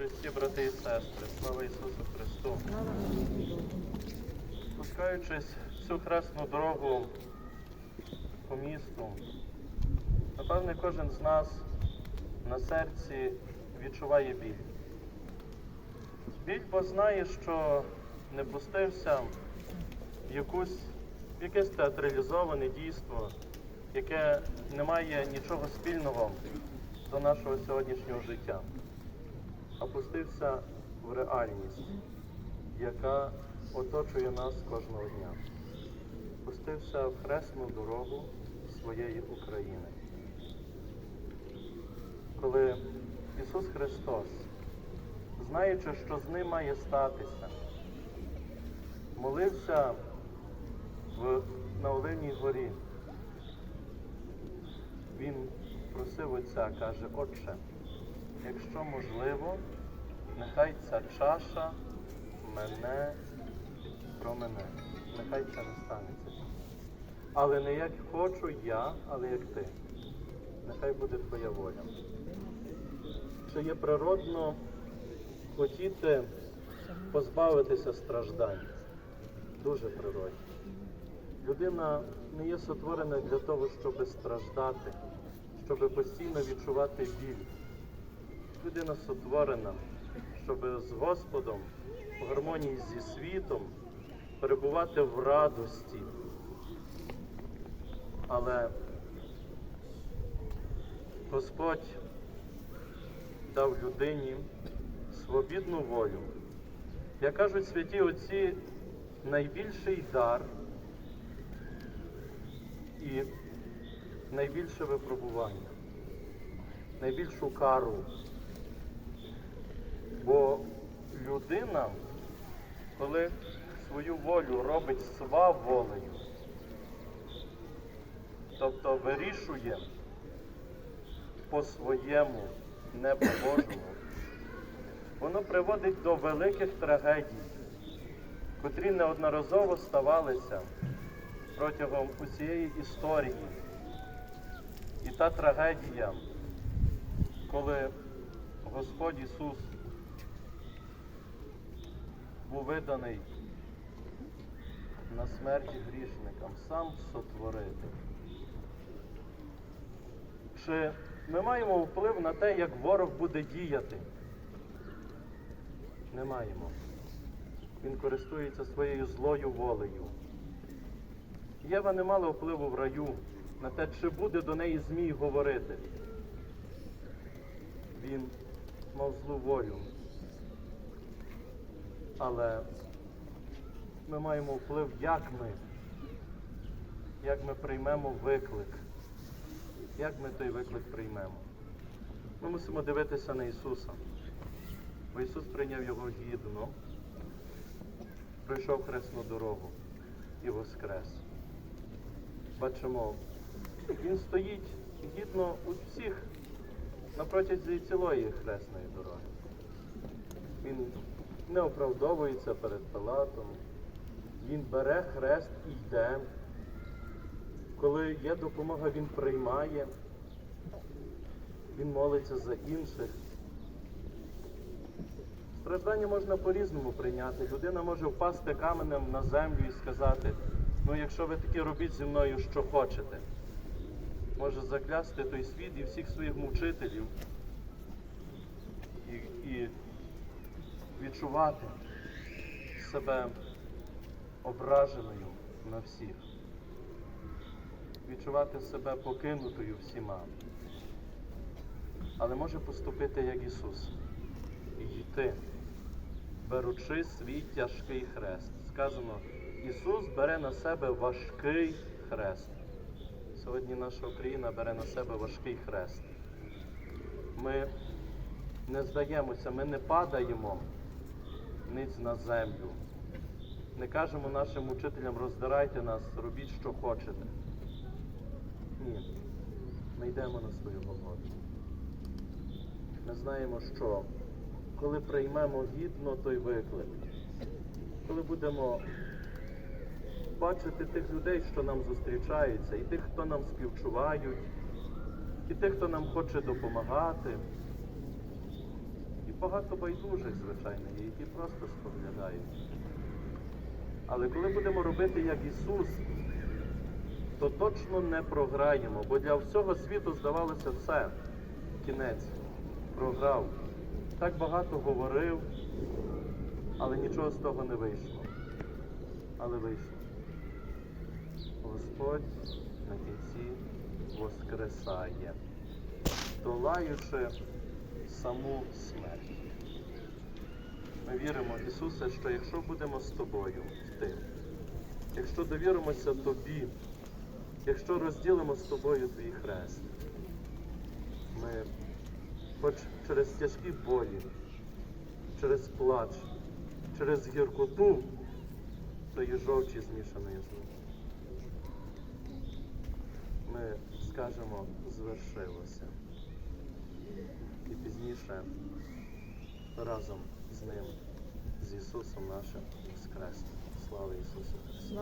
Христі, брати і сестри, слава Ісусу Христу! Спускаючись всю хресну дорогу по місту, напевне, кожен з нас на серці відчуває біль. Біль, бо знає, що не пустився в якусь, в якесь театралізоване дійство, яке не має нічого спільного до нашого сьогоднішнього життя, а пустився в реальність, яка оточує нас кожного дня. Пустився в хресну дорогу своєї України. Коли Ісус Христос, знаючи, що з ним має статися, молився в, на Оливній горі, він просив Отця, каже, Отче, якщо можливо, нехай ця чаша мене про мене. Нехай це не станеться. Але не як хочу я, але як ти. Нехай буде твоя воля. Чи є природно хотіти позбавитися страждань? Дуже природно. Людина не є сотворена для того, щоб страждати, щоб постійно відчувати біль. Людина сотворена, щоб з Господом в гармонії зі світом перебувати в радості. Але Господь дав людині свобідну волю. Як кажуть святі отці, найбільший дар і найбільше випробування, найбільшу кару. Бо людина, коли свою волю робить сваволею, тобто вирішує по-своєму, не по-божому, воно приводить до великих трагедій, котрі неодноразово ставалися протягом усієї історії. І та трагедія, коли Господь Ісус був виданий на смерть грішникам, сам сотворити. Чи ми маємо вплив на те, як ворог буде діяти? Не маємо. Він користується своєю злою волею. Єва не мала впливу в раю на те, чи буде до неї Змій говорити. Він мав злу волю. Але ми маємо вплив, як ми, як ми приймемо виклик. Як ми той виклик приймемо? Ми мусимо дивитися на Ісуса. Бо Ісус прийняв його гідно, пройшов хресну дорогу і воскрес. Бачимо, Він стоїть гідно у всіх на протязі цілої хресної дороги. Він не оправдовується перед Пилатом. Він бере хрест і йде. Коли є допомога, він приймає, він молиться за інших. Страждання можна по-різному прийняти. Людина може впасти каменем на землю і сказати, ну якщо ви таки робіть зі мною, що хочете. Може заклясти той світ і всіх своїх мучителів і, і відчувати себе ображеною на всіх, відчувати себе покинутою всіма. Але може поступити як Ісус і йти, беручи свій тяжкий хрест. Сказано, Ісус бере на себе важкий хрест. Сьогодні наша Україна бере на себе важкий хрест. Ми не здаємося, ми не падаємо ниць на землю. Не кажемо нашим учителям, роздирайте нас, робіть, що хочете. Ні. Ми йдемо на свою Голгофу. Ми знаємо, що коли приймемо гідно той виклик, коли будемо бачити тих людей, що нам зустрічаються, і тих, хто нам співчувають, і тих, хто нам хоче допомагати, багато байдужих, звичайно, є, які просто споглядають. Але коли будемо робити як Ісус, то точно не програємо, бо для всього світу здавалося все. Кінець. Програв. Так багато говорив, але нічого з того не вийшло. Але вийшло. Господь на кінці воскресає, долаючи саму смерть. Ми віримо, Ісусе, що якщо будемо з тобою йти, якщо довіримося тобі, якщо розділимо з тобою твій хрест, ми хоч через тяжкі болі, через плач, через гіркоту, тої жовчі змішаної з ним, ми скажемо звершилося. І пізніше разом з ним, з Ісусом нашим Воскресним. Слава Ісусу Христу!